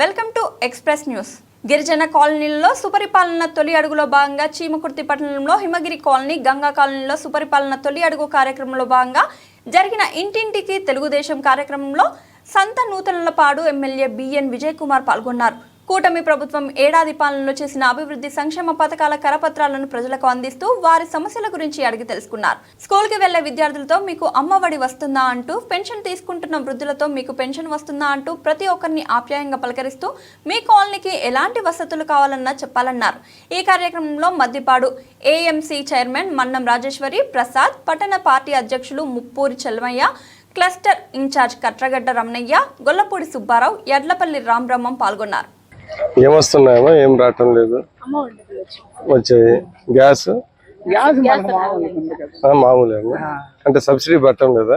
Welcome to express news. గిరిజన కాలనీలలో సుపరిపాలన తొలి అడుగులో భాగంగా చీమకుర్తి పట్టణంలో హిమగిరి కాలనీ గంగా కాలనీలో సుపరిపాలన తొలి అడుగు కార్యక్రమంలో భాగంగా జరిగిన ఇంటింటికి తెలుగుదేశం కార్యక్రమంలో Santhanuthalapadu MLA B N Vijay Kumar పాల్గొన్నారు. కూటమి ప్రభుత్వం ఏడాది పాలనలో చేసిన అభివృద్ధి సంక్షేమ పథకాల కరపత్రాలను ప్రజలకు అందిస్తూ వారి సమస్యల గురించి అడిగి తెలుసుకున్నారు. స్కూల్కి వెళ్ళే విద్యార్థులతో మీకు అమ్మఒడి వస్తుందా అంటూ పెన్షన్ తీసుకుంటున్న వృద్ధులతో మీకు పెన్షన్ వస్తుందా అంటూ ప్రతి ఒక్కరిని ఆప్యాయంగా పలకరిస్తూ మీ కాలనీకి ఎలాంటి వసతులు కావాలన్నా చెప్పాలన్నారు. ఈ కార్యక్రమంలో మద్దిపాడు ఏఎంసీ చైర్మన్ మన్నం రాజేశ్వరి ప్రసాద్ పట్టణ పార్టీ అధ్యక్షులు Muppuri Chellamaiah cluster in charge Katragadda Ramanaiah Gollapudi Subbarao Yadlapalli Ramabrahmam పాల్గొన్నారు. ఏమొస్తున్నాయేమో ఏం రావటం లేదు. వచ్చాయి గ్యాస్? మామూలే అండి అంటే సబ్సిడీ పట్టం లేదా?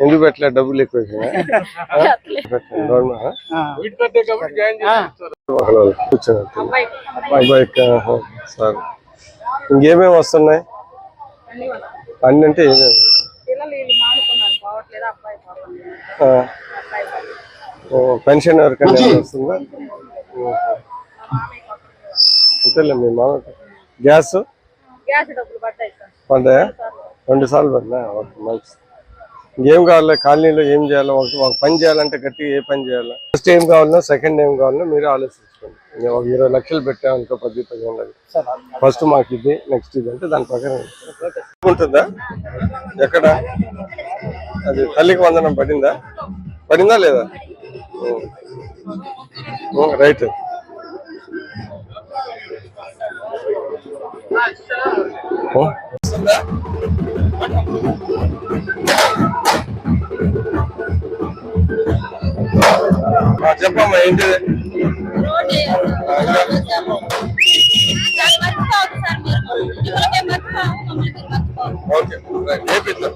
ఎందుకు పెట్టలే డబ్బులు ఎక్కువ సరే. ఇంకేమేమి వస్తున్నాయి? అన్ని అంటే ఏమేమి ఆ. ఓ, పెన్షన్ ఎవరికైనా వస్తుందా. అంతేలే మీ మామ. గ్యాస్? పడ్డాయి పడ్డాయా? రెండు సార్లు పడినా ఓకే మంచి ఇంకేం కావాలి? కాలనీలో ఏం చేయాలి? ఒక ఒక పని చేయాలంటే గట్టిగా ఏ పని చేయాలి? ఫస్ట్ ఏం కావాలన్నా సెకండ్ ఏం కావాలన్నా మీరు ఆలోచించుకోండి. ఇంకా ఒక ఇరవై లక్షలు పెట్టామనుకో పది పదిహేను లక్షలు ఫస్ట్ మాకు ఇది నెక్స్ట్ ఇది అంటే దాని ప్రకారం ఉంటుందా? ఎక్కడ? అది తల్లికి వందనం పడిందా? పడిందా లేదా? రైట్. మనకు చెప్పమ్మా ఏంటి ఓకే రైట్